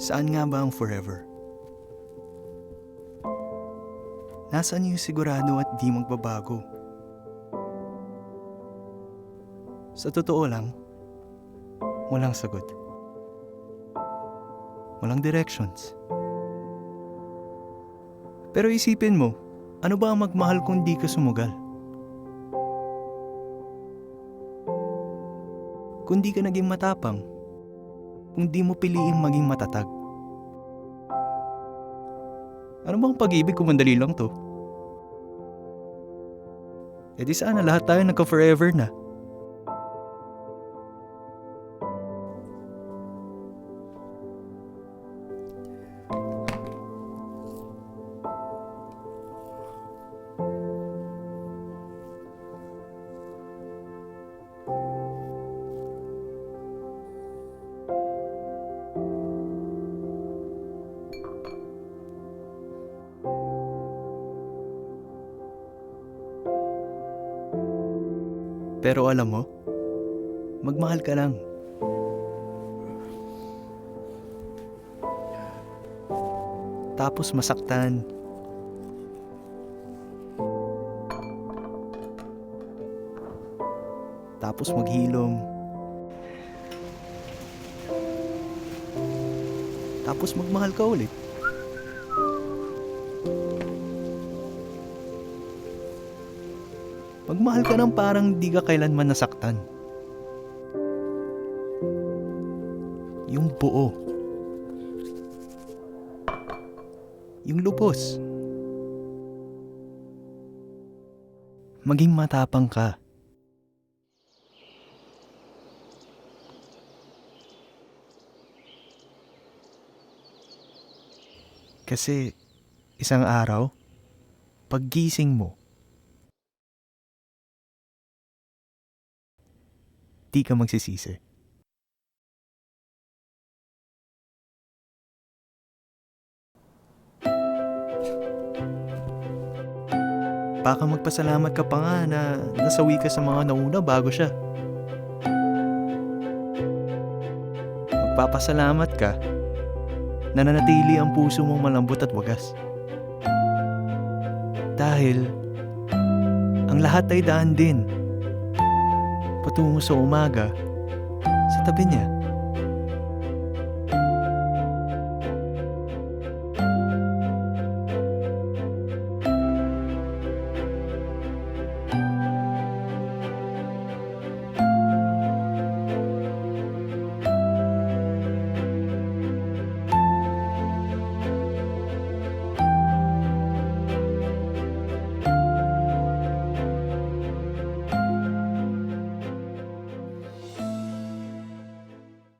Saan nga ba ang forever? Nasaan yung sigurado at di magbabago? Sa totoo lang, walang sagot. Walang directions. Pero isipin mo, ano ba ang magmahal kung di ka sumugal? Kung di ka naging matapang, kung di mo piliing maging matatag. Ano bang pag-ibig kung mandali lang to? E di sana lahat tayo nagka-forever na. Pero alam mo, magmahal ka lang. Tapos masaktan. Tapos maghilom. Tapos magmahal ka ulit. Magmahal ka ng parang di ka kailanman nasaktan. Yung buo. Yung lubos. Maging matapang ka. Kasi isang araw, paggising mo, di ka magsisisi. Baka magpasalamat ka pa nga na nasawi ka sa mga nauna bago siya. Magpapasalamat ka na nanatili ang puso mong malambot at wagas. Dahil ang lahat ay daan din patungo sa umaga sa tabi niya.